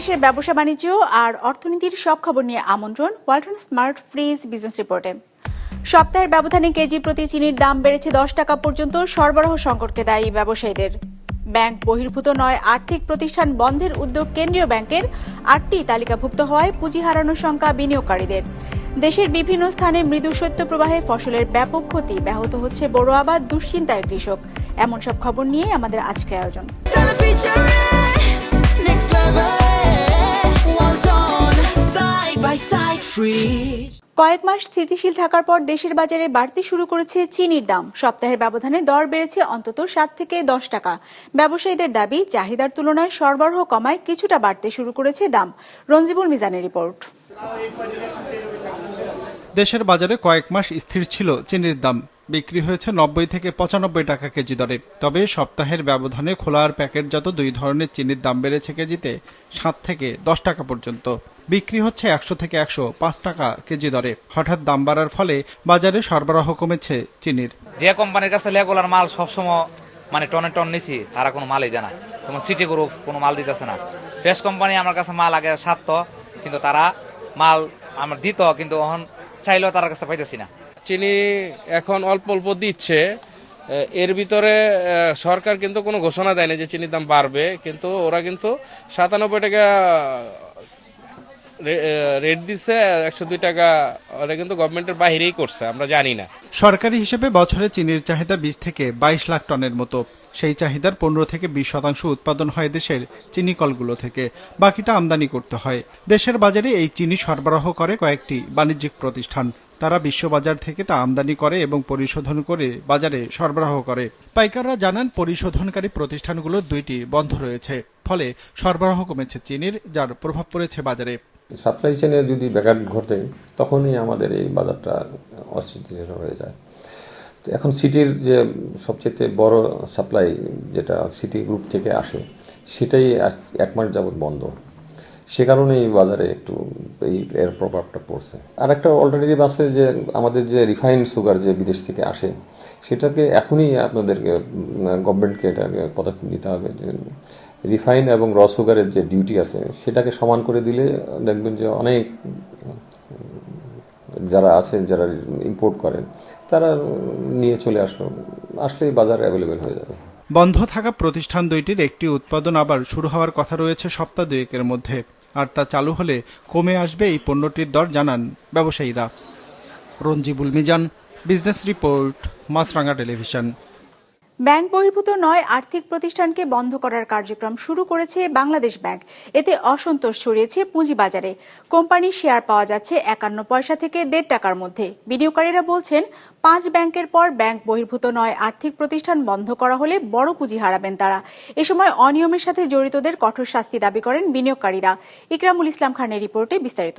দেশ বিদেশের ব্যবসা বাণিজ্য আর অর্থনীতির সব খবর নিয়ে আমন্ত্রণ ওয়ালটন স্মার্ট ফ্রিজ বিজনেস রিপোর্টে। সপ্তাহের ব্যবধানে কেজি প্রতি চিনির দাম বেড়েছে দশ টাকা পর্যন্ত, সরবরাহ সংকটকে দায়ী ব্যবসায়ীদের। ব্যাংক বহির্ভূত নয়, আর্থিক প্রতিষ্ঠান বন্ধের উদ্যোগ কেন্দ্রীয় ব্যাংকের। আটটি তালিকাভুক্ত হওয়ায় পুঁজি হারানোর সংখ্যা বিনিয়োগকারীদের। দেশের বিভিন্ন স্থানে মৃদু শৈত্যপ্রবাহে ফসলের ব্যাপক ক্ষতি ব্যাহত হচ্ছে বড় আবাদ দুশ্চিন্তায় কৃষক। এমন সব খবর নিয়ে আমাদের আজকের আয়োজন। Next level. কয়েক মাস স্থিতিশীল থাকার পর দেশের বাজারে বাড়তে শুরু করেছে চিনির দাম। সপ্তাহের ব্যবধানে দর বেড়েছে অন্তত সাত থেকে দশ টাকা। ব্যবসায়ীদের দাবি, চাহিদার তুলনায় সরবরাহ কমায় কিছুটা বাড়তে শুরু করেছে দাম। রঞ্জিবুল মিজানের রিপোর্ট। দেশের বাজারে কয়েক মাস স্থির ছিল চিনির দাম। বিক্রি হয়েছে নব্বই থেকে পঁচানব্বই টাকা কেজি দরে। তবে সপ্তাহের ব্যবধানে খোলা আর প্যাকেটজাত দুই ধরনের চিনির দাম বেড়েছে কেজিতে সাত থেকে দশ টাকা পর্যন্ত। বিক্রি হচ্ছে একশো থেকে একশো পাঁচ টাকা কেজি দরে। হঠাৎ দাম বাড়ার ফলে বাজারে সরবরাহ কমেছে চিনির। যে কোম্পানির কাছে লেগুলার মাল সবসময় মানে টনে টন নিছি, তারা কোনো মালই দেয় না। যেমন সিটি গ্রুপ কোনো মাল দিতেছে না। ফ্রেশ কোম্পানি আমার কাছে মাল আগে সারত কিন্তু তারা মাল আমার দিত, কিন্তু এখন চাইলেও তার কাছে পাইতেছি না। চিনি এখন অল্প অল্প দিচ্ছে। এর ভিতরে সরকার কিন্তু কোনো ঘোষণা দেয়নি যে চিনির দাম বাড়বে কিন্তু ওরা কিন্তু সাতানব্বই টাকা রে- রেট দিচ্ছে একশো দুই টাকা ওরা কিন্তু গভর্নমেন্টের বাহিরেই করছে আমরা জানি না। সরকারি হিসেবে বছরে চিনির চাহিদা বিশ থেকে বাইশ লাখ টনের মতো। সেই চাহিদার পনেরো থেকে বিশ শতাংশ উৎপাদন হয় দেশের চিনি কলগুলো থেকে। বাকিটা আমদানি করতে হয়। দেশের বাজারে এই চিনি সরবরাহ করে কয়েকটি বাণিজ্যিক প্রতিষ্ঠান। তারা বিশ্ববাজার থেকে তা আমদানি করে এবং পরিশোধন করে বাজারে সরবরাহ করে। পাইকাররা জানান, পরিশোধনকারী প্রতিষ্ঠানগুলো দুইটি বন্ধ রয়েছে। ফলে সরবরাহ কমেছে চিনির, যার প্রভাব পড়েছে বাজারে। সাপ্লাই চেনে যদি ব্যাঘাত ঘটে, তখনই আমাদের এই বাজারটা অস্থিতিশীল হয়ে যায়। তো এখন সিটির যে সবচেয়ে বড় সাপ্লাই যেটা সিটি গ্রুপ থেকে আসে, সেটাই এক- মাস যাবৎ বন্ধ। সে কারণেই বাজারে একটু এই এর প্রভাবটা পড়ছে। আর একটা অল্টারনেটিভ আছে যে, আমাদের যে রিফাইন্ড সুগার যে বিদেশ থেকে আসে, সেটাকে এখনই আপনাদেরকে গভর্নমেন্টকে এটাকে পদক্ষেপ নিতে হবে যে রিফাইন এবং র সুগারের যে ডিউটি আছে, সেটাকে সমান করে দিলে দেখবেন যে অনেক যারা আছেন, যারা ইম্পোর্ট করেন, তারা নিয়ে চলে আসলো। আসলেই বাজার অ্যাভেলেবেল হয়ে যাবে। বন্ধ থাকা প্রতিষ্ঠান দুইটির একটি উৎপাদন আবার শুরু হওয়ার কথা রয়েছে সপ্তাহ দুয়েকের মধ্যে। আর তা চালু হলে কমে আসবে এই পণ্যটির দর, জানান ব্যবসায়ীরা। Ranjibul Mizan, business report Maasranga television. Bank বহির্ভূত নয়, আর্থিক প্রতিষ্ঠানকে বন্ধ করার কার্যক্রম শুরু করেছে বাংলাদেশ ব্যাংক। এতে অসন্তোষ ছড়িয়েছে পুঁজিবাজারে। কোম্পানির শেয়ার পাওয়া যাচ্ছে একান্ন পয়সা থেকে দেড় টাকার মধ্যে। বিনিয়োগকারীরা বলছেন, পাঁচ ব্যাংকের পর ব্যাংক বহির্ভূত নয়, আর্থিক প্রতিষ্ঠান বন্ধ করা হলে বড় পুঁজি হারাবেন তারা। এ সময় অনিয়মের সাথে জড়িতদের কঠোর শাস্তি দাবি করেন বিনিয়োগকারীরা। ইকরামুল ইসলাম খানের রিপোর্টে বিস্তারিত।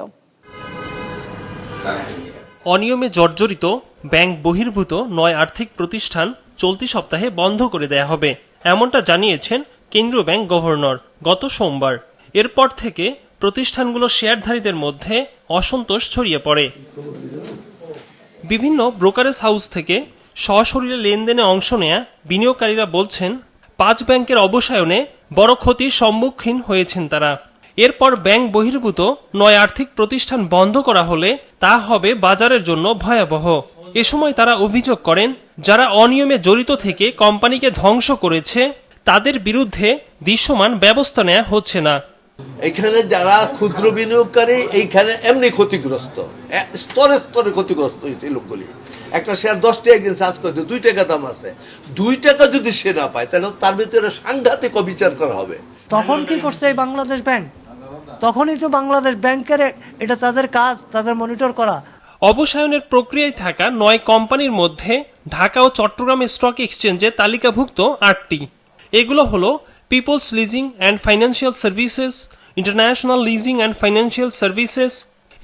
অনিয়মে জর্জরিত ব্যাংক বহির্ভূত নয়, আর্থিক প্রতিষ্ঠান চলতি সপ্তাহে বন্ধ করে দেয়া হবে। এমনটা জানিয়েছেন কেন্দ্রীয় ব্যাংক গভর্নর গত সোমবার। এরপর থেকে প্রতিষ্ঠানগুলো শেয়ারধারীদের মধ্যে অসন্তোষ ছড়িয়ে পড়ে। বিভিন্ন ব্রোকারেজ হাউস থেকে সশরীরে লেনদেনে অংশ নেয়া বিনিয়োগকারীরা বলছেন, পাঁচ ব্যাংকের অবসায়নে বড় ক্ষতির সম্মুখীন হয়েছেন তারা। এরপর ব্যাংক বহির্ভূত নয় আর্থিক প্রতিষ্ঠান বন্ধ করা হলে তা হবে বাজারের জন্য ভয়াবহ। এ সময় তারা অভিযোগ করেন যারা অনিয়মে জড়িত থেকে কোম্পানিকে ধ্বংস করেছে তাদের বিরুদ্ধে দৃশ্যমান ব্যবস্থা নেওয়া হচ্ছে না। এখানে যারা ক্ষুদ্র বিনিয়োগকারী এইখানে এমনি ক্ষতিগ্রস্ত। স্তরে স্তরে ক্ষতিগ্রস্ত হয়েছে এই লোকগুলি। একটা শেয়ার দশ টাকা কিনছে আজ করতে দুই টাকা দাম আছে। দুই টাকা যদি সে না পায় তাহলে তার ভিতরে সাংঘাতিক অবিচার করা হবে। তখন কি করছে এই বাংলাদেশ ব্যাংক? তখনই তো বাংলাদেশ ব্যাংকের এটা তাদের কাজ তাদের মনিটর করা। অবসায়নের প্রক্রিয়ায় থাকা নয় কোম্পানির মধ্যে ঢাকা ও চট্টগ্রাম স্টক এক্সচেঞ্জে তালিকাভুক্ত আটটি। এগুলো হলো peoples leasing and financial services, international leasing and financial services,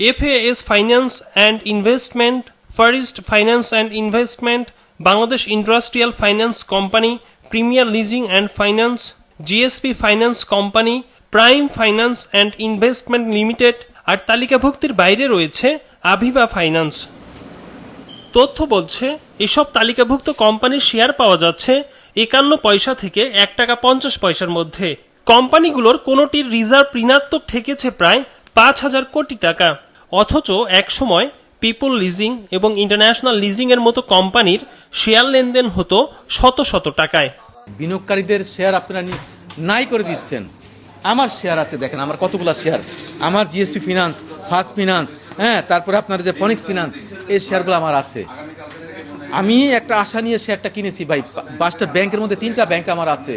FAS finance and investment, first finance and investment, Bangladesh industrial finance company, premier leasing and finance, GSP finance company, prime finance and investment limited, আর তালিকাভুক্তির বাইরে রয়েছে আভিবা finance তথ্য বলছে, এসব তালিকাভুক্ত কোম্পানির share পাওয়া যাচ্ছে একান্ন পয়সা থেকে এক টাকা পঞ্চাশ পয়সার মধ্যে। কোম্পানিগুলোর কোনোটির রিজার্ভ ঋণাত্মক ঠেকেছে প্রায় পাঁচ হাজার কোটি টাকা। অথচ একসময় পিপল লিজিং এবং ইন্টারন্যাশনাল লিজিং এর মতো কোম্পানির শেয়ার লেনদেন হতো শত শত টাকায়। বিনিয়োগকারীদের শেয়ার আপনারা নাই করে দিচ্ছেন। আমার শেয়ার আছে, দেখেন, আমার কতগুলো শেয়ার আমার জিএসপি ফিনান্স ফার্স্ট ফিনান্স হ্যাঁ তারপরে আপনার যে ফনিক্স ফিনান্স এই শেয়ারগুলো আমার আছে। আমি একটা আশা নিয়ে শেয়ারটা কিনেছি, ভাই, পাঁচটা ব্যাংকের মধ্যে তিনটা ব্যাংক আমার আছে।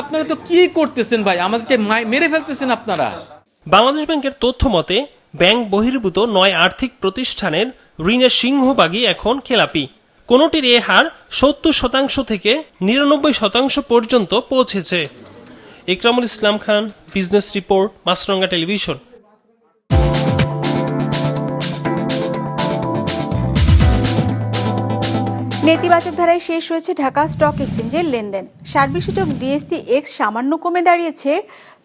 আপনারা তো কি করতেছেন, ভাই? আমাদেরকে মেরে ফেলতেছেন আপনারা। বাংলাদেশ ব্যাংকের তথ্য মতে, ব্যাংক বহির্ভূত নয় আর্থিক প্রতিষ্ঠানের ঋণের সিংহভাগই এখন খেলাপি। কোনোটির এ হার সত্তর শতাংশ থেকে নিরানব্বই শতাংশ পর্যন্ত পৌঁছেছে। Ikramul Islam Khan business report Maasranga television নেতিবাচক ধারায় শেষ হয়েছে ঢাকা স্টক এক্সচেঞ্জের লেনদেন। সার্বিক সূচক ডিএসসি এক্স সামান্য কমে দাঁড়িয়েছে।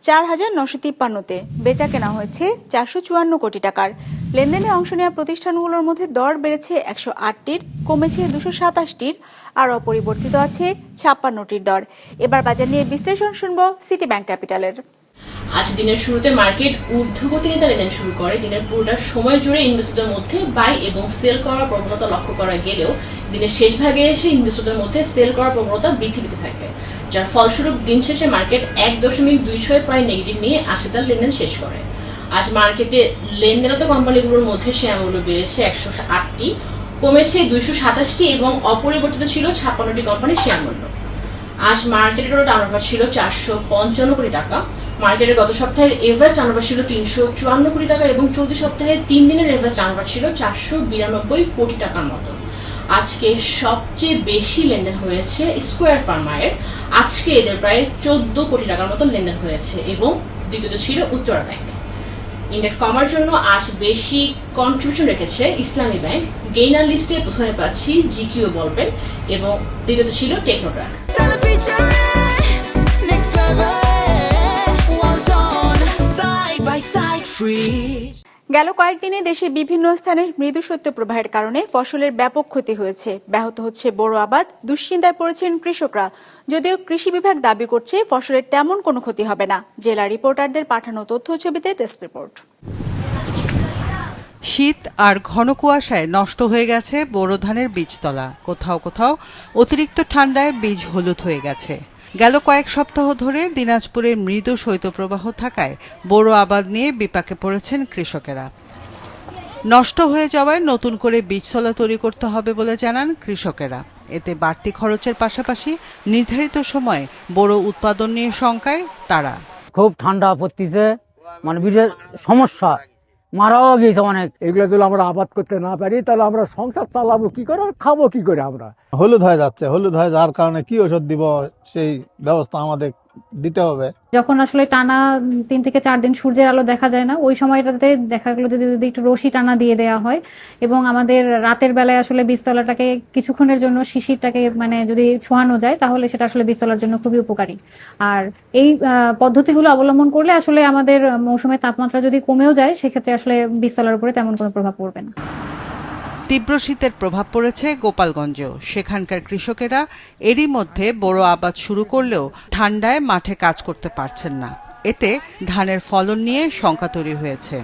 চার হাজার নশো তিপ্পান্নতে বেচা কেনা হয়েছে চারশো চুয়ান্ন কোটি টাকার। লেনদেনে অংশ নেওয়া প্রতিষ্ঠানগুলোর মধ্যে দর বেড়েছে একশো আটটির, কমেছে দুশো সাতাশটির আর অপরিবর্তিত আছে ছাপ্পান্নটির দর। এবার বাজার নিয়ে বিশ্লেষণ শুনব সিটি ব্যাংক ক্যাপিটালের আজ দিনের শুরুতে মার্কেট ঊর্ধ্বগতি নিতে লেনদেন শুরু করে। দিনের পুরোটা সময় জুড়ে ইনভেস্টরদের মধ্যে বাই এবং সেল করার প্রবণতা লক্ষ্য করা গেলেও দিনের শেষ ভাগে এসে ইনভেস্টরদের মধ্যে সেল করার প্রবণতা বৃদ্ধি পেতে থাকে। যার ফলস্বরূপ দিন শেষে মার্কেট এক দশমিক দুই ছয় পয়েন্ট নেগেটিভ নিয়ে আশি তার লেনদেন শেষ করে। আজ মার্কেটে লেনদেনত কোম্পানিগুলোর মধ্যে শেয়ার মূল্য বেড়েছে একশো আটটি, কমেছে দুইশো সাতাশটি এবং অপরিবর্তিত ছিল ছাপ্পান্নটি কোম্পানির শেয়ার মূল্য। আজ মার্কেটের টোটাল টার্নওভার ছিল চারশো পঞ্চান্ন কোটি টাকা। মার্কেটের গত সপ্তাহের এভারেজ টার্নওভার ছিল তিনশো চুয়ান্ন কোটি টাকা এবং চলতি সপ্তাহে তিন দিনের এভারেজ টার্নওভার ছিল চারশো বিরানব্বই কোটি টাকার মতো। আজকে সবচেয়ে বেশি লেনদেন হয়েছে স্কোয়ার ফার্মায়ের আজকে এদের প্রায় চোদ্দ কোটি টাকার মতো লেনদেন হয়েছে এবং দ্বিতীয়ত ছিল উত্তরা ব্যাংক ইন্ডেক্স কমার জন্য আজ বেশি কন্ট্রিবিউশন রেখেছে ইসলামী ব্যাংক গেইনার লিস্টে প্রথমে পাচ্ছি জিকিউ বলবেন এবং দ্বিতীয়ত ছিল টেকনোট্রাক free. গেল কয়েকদিনে দেশের বিভিন্ন স্থানের মৃদু শৈত্য প্রবাহের কারণে ফসলের ব্যাপক ক্ষতি হয়েছে। ব্যাহত হচ্ছে বড় আবাদ, দুশ্চিন্তায় পড়েছেন কৃষকরা। যদিও কৃষি বিভাগ দাবি করছে ফসলের তেমন কোনো ক্ষতি হবে না। জেলা রিপোর্টারদের পাঠানো তথ্য ছবিতে ডেস্ক রিপোর্ট। শীত আর ঘন কুয়াশায় নষ্ট হয়ে গেছে বোরো ধানের বীজতলা। কোথাও কোথাও অতিরিক্ত ঠান্ডায় বীজ হলুদ হয়ে গেছে। গেল কয়েক সপ্তাহ ধরে দিনাজপুরে মৃদু শৈত্যপ্রবাহ থাকায় বোরো আবাদ নিয়ে বিপাকে পড়েছেন কৃষকেরা। নষ্ট হয়ে যাওয়ায় নতুন করে বীজতলা তৈরি করতে হবে বলে জানান কৃষকেরা। এতে বাড়তি খরচের পাশাপাশি নির্ধারিত সময়ে বড় উৎপাদন নিয়ে শঙ্কায় তারা। খুব ঠান্ডা পড়তিছে মানে বিশেষ সমস্যা মারাও গিয়েছে অনেক। এগুলো যদি আমরা আবাদ করতে না পারি তাহলে আমরা সংসার চালাবো কি করে আর খাব কি করে আমরা? হলুদ হয়ে যাচ্ছে হলুদ হয়ে যাওয়ার কারণে কি ওষুধ দিব সেই ব্যবস্থা আমাদের দিতে হবে। যখন আসলে টানা তিন থেকে চার দিন সূর্যের আলো দেখা যায় না, ওই সময়টাতে দেখা গেলো যদি যদি একটু রশি টানা দিয়ে দেওয়া হয় এবং আমাদের রাতের বেলায় আসলে বীজতলাটাকে কিছুক্ষণের জন্য শিশিরটাকে মানে যদি ছোঁয়ানো যায়, তাহলে সেটা আসলে বীজতলার জন্য খুবই উপকারী। আর এই পদ্ধতিগুলো অবলম্বন করলে আসলে আমাদের মৌসুমের তাপমাত্রা যদি কমেও যায়, সেক্ষেত্রে আসলে বীজতলার উপরে তেমন কোনো প্রভাব পড়বে না। তীব্র শীতের প্রভাব পড়েছে গোপালগঞ্জেও। সেখানকার কৃষকেরা এরই মধ্যে বড় আবাদ শুরু করলেও ঠান্ডায় মাঠে কাজ করতে পারছেন না। এতে ধানের ফলন নিয়ে শঙ্কা তৈরি হয়েছে।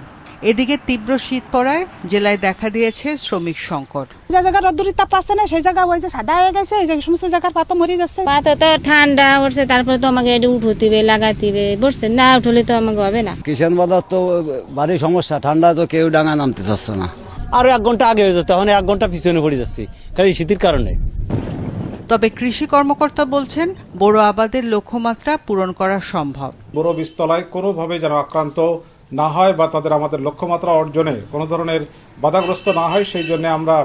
এদিকে তীব্র শীত পড়ায় জেলায় দেখা দিয়েছে শ্রমিক সংকট। যে জায়গা রোদ্দুরের তাপ পাচ্ছে না সেই জায়গা ওই যে সাদা হয়ে গেছে এই যে সমস্ত জায়গার পাতা মরে যাচ্ছে। পাতা তো ঠান্ডা উঠছে তারপরে তো আমাকে এটা উঠতিবে লাগাতিবে বুঝছে না উঠলে তো আমাকে হবে না। কিষান বাজার তো ভারী সমস্যা ঠান্ডা তো কেউ ডাঙা নামতে চাচ্ছে না। আরও এক ঘণ্টা আগে হয়ে যেত এখন এক ঘণ্টা পিছনে পড়ে যাচ্ছি। কারণ শীতের কারণে। তবে কৃষি কর্মকর্তা বলছেন বড় আবাদের লক্ষ্যমাত্রা পূরণ করা সম্ভব। বড় বীজতলায় কোনোভাবে যেন আক্রান্ত না হয় বা তাদের আমাদের লক্ষ্যমাত্রা অর্জনে কোনো ধরনের বাধাগ্রস্ত না হয় সেই জন্য আমরা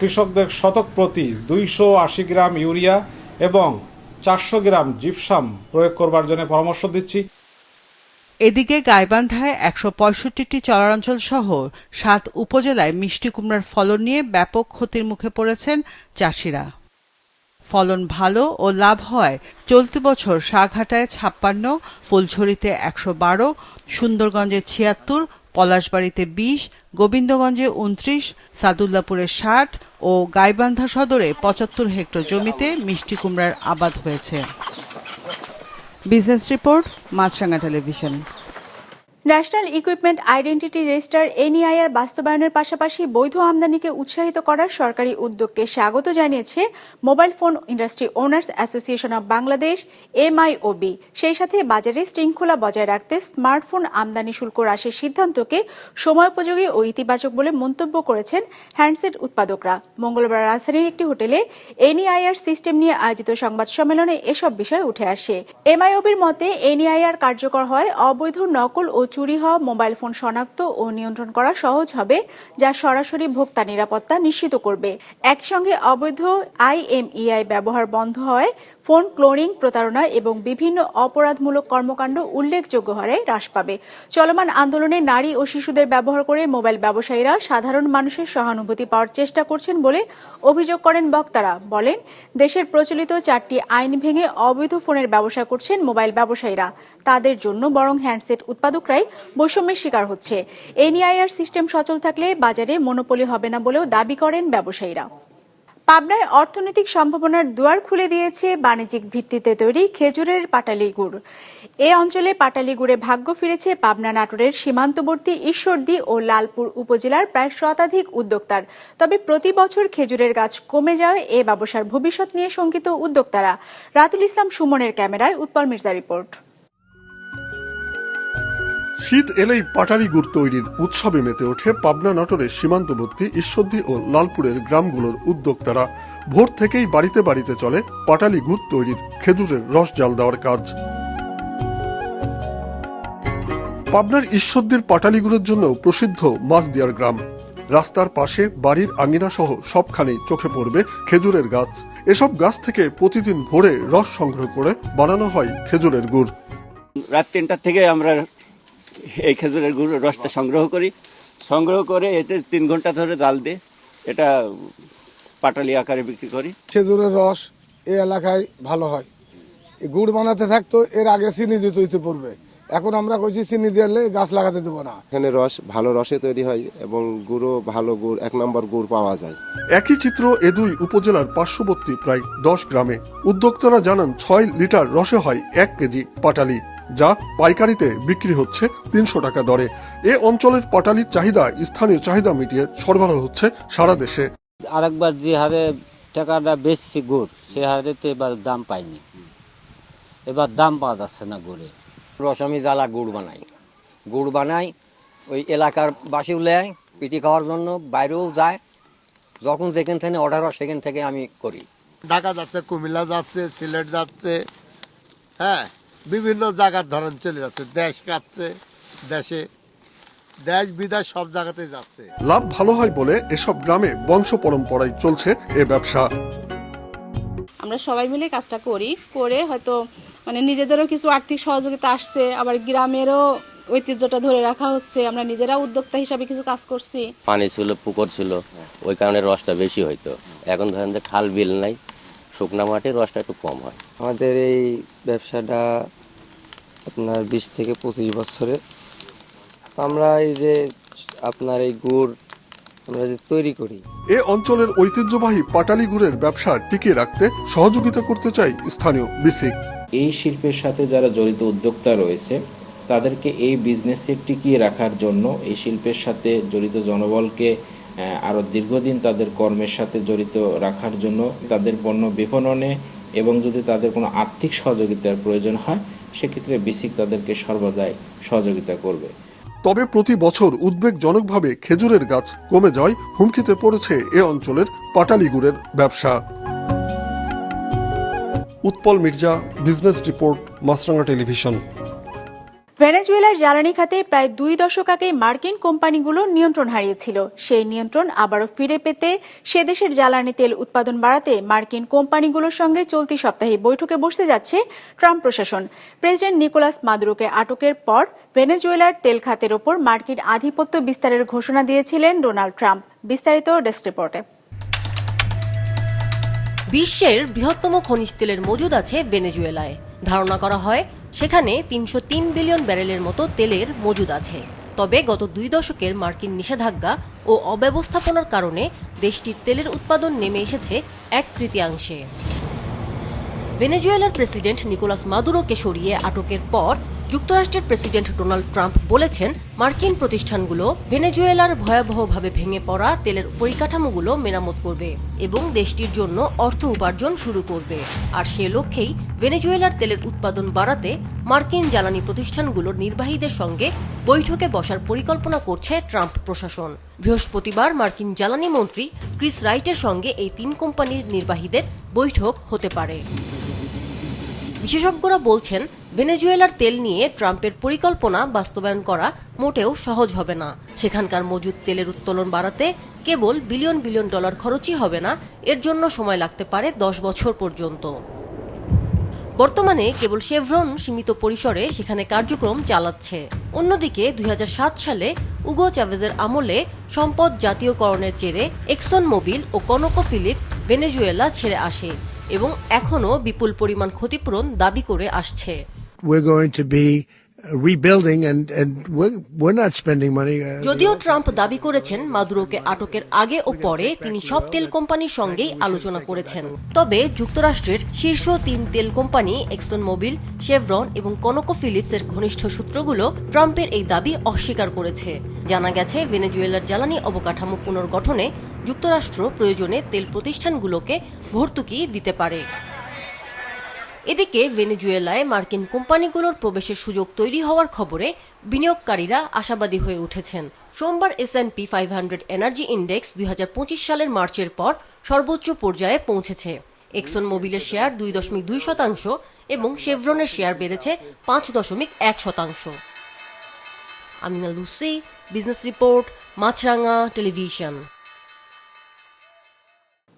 কৃষকদের শতক প্রতি দুইশো আশি গ্রাম ইউরিয়া এবং চারশো গ্রাম জিপসাম প্রয়োগ করবার জন্য পরামর্শ দিচ্ছি। এদিকে গাইবান্ধায় একশো পঁয়ষট্টিটি চরাঞ্চল সহ সাত উপজেলায় মিষ্টি কুমড়ার ফলন নিয়ে ব্যাপক ক্ষতির মুখে পড়েছেন চাষিরা। ফলন ভালো ও লাভ হয়। চলতি বছর শাহঘাটায় ছাপ্পান্ন ফুলছড়িতে একশো বারো, সুন্দরগঞ্জে ছিয়াত্তর, পলাশবাড়িতে বিশ, গোবিন্দগঞ্জে উনত্রিশ সাদুল্লাপুরে ষাট ও গাইবান্ধা সদরে পঁচাত্তর হেক্টর জমিতে মিষ্টি কুমড়ার আবাদ হয়েছে। Business report Maasranga television. National equipment identity register NEIR বাস্তবায়নের পাশাপাশি বৈধ আমদানিকে উৎসাহিত করার সরকারি উদ্যোগকে স্বাগত জানিয়েছে mobile phone industry owners association of Bangladesh, MIOB. সেই সাথে বাজারে শৃঙ্খলা বজায় রাখতে স্মার্টফোন আমদানি শুল্ক হ্রাসের সিদ্ধান্তকে সময়োপযোগী ও ইতিবাচক বলে মন্তব্য করেছেন হ্যান্ডসেট উৎপাদকরা। মঙ্গলবার রাজধানীর একটি হোটেলে এনইআইআর সিস্টেম নিয়ে আয়োজিত সংবাদ সম্মেলনে এসব বিষয় উঠে আসে। এমআইওবির মতে, এনইআইআর কার্যকর হয় অবৈধ নকল ও চুরি হওয়া, মোবাইল ফোন শনাক্ত ও নিয়ন্ত্রণ করা সহজ হবে, যা সরাসরি ভোক্তা নিরাপত্তা নিশ্চিত করবে। একসঙ্গে অবৈধ আইএমইআই ব্যবহার বন্ধ হয় ফোন ক্লোনিং প্রতারণা এবং বিভিন্ন অপরাধমূলক কর্মকাণ্ড উল্লেখযোগ্য হারে হ্রাস পাবে। চলমান আন্দোলনে নারী ও শিশুদের ব্যবহার করে মোবাইল ব্যবসায়ীরা সাধারণ মানুষের সহানুভূতি পাওয়ার চেষ্টা করছেন বলে অভিযোগ করেন বক্তারা। বলেন, দেশের প্রচলিত চারটি আইন ভেঙে অবৈধ ফোনের ব্যবসা করছেন মোবাইল ব্যবসায়ীরা। তাদের জন্য বরং হ্যান্ডসেট উৎপাদকরাই বৈষম্যের শিকার হচ্ছে। এনইআইআর সিস্টেম সচল থাকলে বাজারে মনোপলি হবে না বলেও দাবি করেন ব্যবসায়ীরা। পাবনায় অর্থনৈতিক সম্ভাবনার দুয়ার খুলে দিয়েছে বাণিজ্যিক ভিত্তিতে তৈরি খেজুরের পাটালি গুড়। এ অঞ্চলে পাটালি গুড়ে ভাগ্য ফিরেছে পাবনা নাটোরের সীমান্তবর্তী ঈশ্বরদী ও লালপুর উপজেলার প্রায় শতাধিক উদ্যোক্তার। তবে প্রতি বছর খেজুরের গাছ কমে যাওয়ায় এ ব্যবসার ভবিষ্যৎ নিয়ে শঙ্কিত উদ্যোক্তারা। রাতুল ইসলাম সুমনের ক্যামেরায় উৎপল মির্জা রিপোর্ট। শীত এলেই পাটারি গুড় তৈরির উৎসবে মেতে ওঠে পাবনা নাটোরের সীমান্তবর্তী ঈশ্বরদী ও লালপুরের গ্রামগুলোর উদ্যোক্তারা। ভোর থেকেই বাড়িতে বাড়িতে চলে পাটালি গুড় তৈরির খেজুরের রস জাল দেওয়ার কাজ। পাবনার ঈশ্বরদীর পাটালি গুড়ের জন্য প্রসিদ্ধ মাছদিয়ার গ্রাম। রাস্তার পাশে বাড়ির আঙিনা সহ সবখানেই চোখে পড়বে খেজুরের গাছ। এসব গাছ থেকে প্রতিদিন ভোরে রস সংগ্রহ করে বানানো হয় খেজুরের গুড়। রাত তিনটার থেকে আমরা এই খেজুরের গুড় রসটা সংগ্রহ করি। সংগ্রহ করে এতে তিন ঘণ্টা ধরে জাল দিয়ে এটা পাটালি আকারে বিক্রি করি। খেজুরের রস এই এলাকায় ভালো হয়। গুড় বানাতে থাকতো এর আগে চিনি দিতে হইতে পড়বে। এখন আমরা কইছি চিনি দিলে গাছ লাগাতে দেবো না। এখানে রস ভালো রসে তৈরি হয় এবং গুড়ও ভালো গুড় এক নম্বর গুড় পাওয়া যায়। একই চিত্র এ দুই উপজেলার পার্শ্ববর্তী প্রায় দশ গ্রামে। উদ্যোক্তারা জানান ছয় লিটার রসে হয় এক কেজি পাটালি। যা পাইকারিতে বিক্রি হচ্ছে তিনশো টাকা দরে। এ অঞ্চলের পাটালির চাহিদা স্থানীয় চাহিদা মিটিয়ে সরবরাহ হচ্ছে সারা দেশে। আরেকবার যে হারে টাকাটা বেচছি গুড় সে হারে তো এবার দাম পাইনি। এবার দাম পাওয়া যাচ্ছে না গুড়ে। রস আমি জ্বালা গুড় বানাই। গুড় বানাই ওই এলাকার বাসিও নেয় পিটি খাওয়ার জন্য বাইরেও যায়। যখন যেখান থেকে অর্ডার হয় সেখান থেকে আমি করি। ঢাকা যাচ্ছে কুমিল্লা যাচ্ছে সিলেট যাচ্ছে হ্যাঁ। বিভিন্ন জায়গার ধরেন চলে যাচ্ছে। দেশ কাটছে দেশে দেশ বিদেশ সব জায়গাতে যাচ্ছে। লাভ ভালো হয় বলে এসব গ্রামে বংশ পরম্পরায় চলছে এ ব্যবসা। আমরা সবাই মিলে কাজটা করি করে হয়তো মানে নিজেদেরও কিছু আর্থিক সহযোগিতা আসছে আবার গ্রামেরও ঐতিহ্যটা ধরে রাখা হচ্ছে আমরা নিজেরা উদ্যোক্তা হিসাবে কিছু কাজ করছি। পানি ছিল পুকুর ছিল ওই কারণে রসটা বেশি হইতো। এখন ধরেন যে খাল বিল নাই শুকনা মাটির রসটা একটু কম হয়। আমাদের এই ব্যবসাটা আপনার বিশ থেকে পঁচিশ বছরে। আমরা এই যে আপনার এই গুড় আমরা যে তৈরি করি। এ অঞ্চলের ঐতিহ্যবাহী পাটালি গুড়ের ব্যবসা টিকিয়ে রাখতে সহযোগিতা করতে চাই স্থানীয় বিসিক। এই শিল্পের সাথে যারা জড়িত উদ্যোক্তা রয়েছে তাদেরকে এই বিজনেসে টিকিয়ে রাখার জন্য এই শিল্পের সাথে জড়িত জনবলকে আরও দীর্ঘদিন তাদের কর্মের সাথে জড়িত রাখার জন্য তাদের পণ্য বিপণনে এবং যদি তাদের কোনো আর্থিক সহযোগিতার প্রয়োজন হয়, সেক্ষেত্রে বিসিক তাদেরকে সর্বদাই সহযোগিতা করবে। তবে প্রতি বছর উদ্বেগজনকভাবে খেজুরের গাছ কমে যায়, হুমকিতে পড়েছে এ অঞ্চলের পাটালি গুড়ের ব্যবসা। Utpal Mirza, business report Maasranga television. ভেনেজুয়েলার জ্বালানি খাতে প্রায় দুই দশক আগে মার্কিন কোম্পানিগুলো নিয়ন্ত্রণ হারিয়েছিল। সেই নিয়ন্ত্রণ আবারও ফিরে পেতে সে দেশের জ্বালানি তেল উৎপাদন বাড়াতে মার্কিন কোম্পানিগুলোর সঙ্গে চলতি সপ্তাহে বৈঠকে বসতে যাচ্ছে ট্রাম্প প্রশাসন। প্রেসিডেন্ট নিকোলাস মাদুরোকে আটকের পর ভেনেজুয়েলার তেল খাতের ওপর মার্কিন আধিপত্য বিস্তারের ঘোষণা দিয়েছিলেন ডোনাল্ড ট্রাম্প। বিস্তারিত ডেস্ক রিপোর্টে। বিশ্বের বৃহত্তম খনিজ তেলের মজুদ আছে ভেনেজুয়েলায়। ধারণা করা হয় সেখানে তিনশো তিন বিলিয়ন ব্যারেলের মতো তেলের মজুদ আছে। তবে গত দুই দশকের মার্কিন নিষেধাজ্ঞা ও অব্যবস্থাপনার কারণে দেশটির তেলের উৎপাদন নেমে এসেছে এক তৃতীয়াংশে। ভেনেজুয়েলার প্রেসিডেন্ট নিকোলাস মাদুরোকে সরিয়ে আটকের পর যুক্তরাষ্ট্রের প্রেসিডেন্ট ডোনাল্ড ট্রাম্প বলেছেন, মার্কিন প্রতিষ্ঠানগুলো ভেনেজুয়েলার ভয়াবহভাবে ভেঙে পড়া তেলের পরিকাঠামোগুলো মেরামত করবে এবং দেশটির জন্য অর্থ উপার্জন শুরু করবে। আর সে লক্ষ্যেই ভেনেজুয়েলার তেলের উৎপাদন বাড়াতে মার্কিন জ্বালানি প্রতিষ্ঠানগুলোর নির্বাহীদের সঙ্গে বৈঠকে বসার পরিকল্পনা করছে ট্রাম্প প্রশাসন। বৃহস্পতিবার মার্কিন জ্বালানি মন্ত্রী ক্রিস রাইটের সঙ্গে এই তিন কোম্পানির নির্বাহীদের বৈঠক হতে পারে। বিশেষজ্ঞরা বলছেন, ভেনেজুয়েলার তেল নিয়ে ট্রাম্পের পরিকল্পনা বাস্তবায়ন করা মোটেও সহজ হবে না। সেখানকার মজুদ তেলের উত্তোলন বাড়াতে কেবল বিলিয়ন বিলিয়ন ডলার খরচই হবে না, এর জন্য সময় লাগতে পারে দশ বছর পর্যন্ত। বর্তমানে কেবল শেভরন সীমিত পরিসরে সেখানে কার্যক্রম চালাচ্ছে। অন্যদিকে দুই হাজার সাত সালে উগো চ্যাভেজের আমলে সম্পদ জাতীয়করণের জেরে এক্সন মোবিল ও কনকো ফিলিপস ভেনেজুয়েলা ছেড়ে আসে। এবং এখনও বিপুল পরিমাণ ক্ষতিপূরণ দাবি করে আসছে uh. Uh, যদিও ট্রাম্প দাবি করেছেন মাদুরোকে আটকের আগে ও পরে তিনি সব তেল কোম্পানির সঙ্গেই আলোচনা করেছেন তবে যুক্তরাষ্ট্রের শীর্ষ তিন তেল কোম্পানি এক্সন মোবিল শেভরন এবং কনকো ফিলিপসের ঘনিষ্ঠ সূত্রগুলো ট্রাম্পের এই দাবি অস্বীকার করেছে জানা গেছে ভেনেজুয়েলার জ্বালানি অবকাঠামো পুনর্গঠনে যুক্তরাষ্ট্র প্রয়োজনে তেল প্রতিষ্ঠানগুলোকে ভর্তুকি দিতে পারে। এদিকে ভেনেজুয়েলায় মার্কিন কোম্পানিগুলোর প্রবেশের সুযোগ তৈরি হওয়ার খবরে বিনিয়োগকারীরা আশাবাদী হয়ে উঠেছেন। সোমবার S N P five hundred energy index দুই হাজার পঁচিশ সালের মার্চের পর সর্বোচ্চ পর্যায়ে পৌঁছেছে। এক্সন মোবিলের শেয়ার দুই দশমিক দুই শতাংশ এবং শেভরনের শেয়ার বেড়েছে পাঁচ দশমিক এক শতাংশ। Amina Lucy business report Maasranga television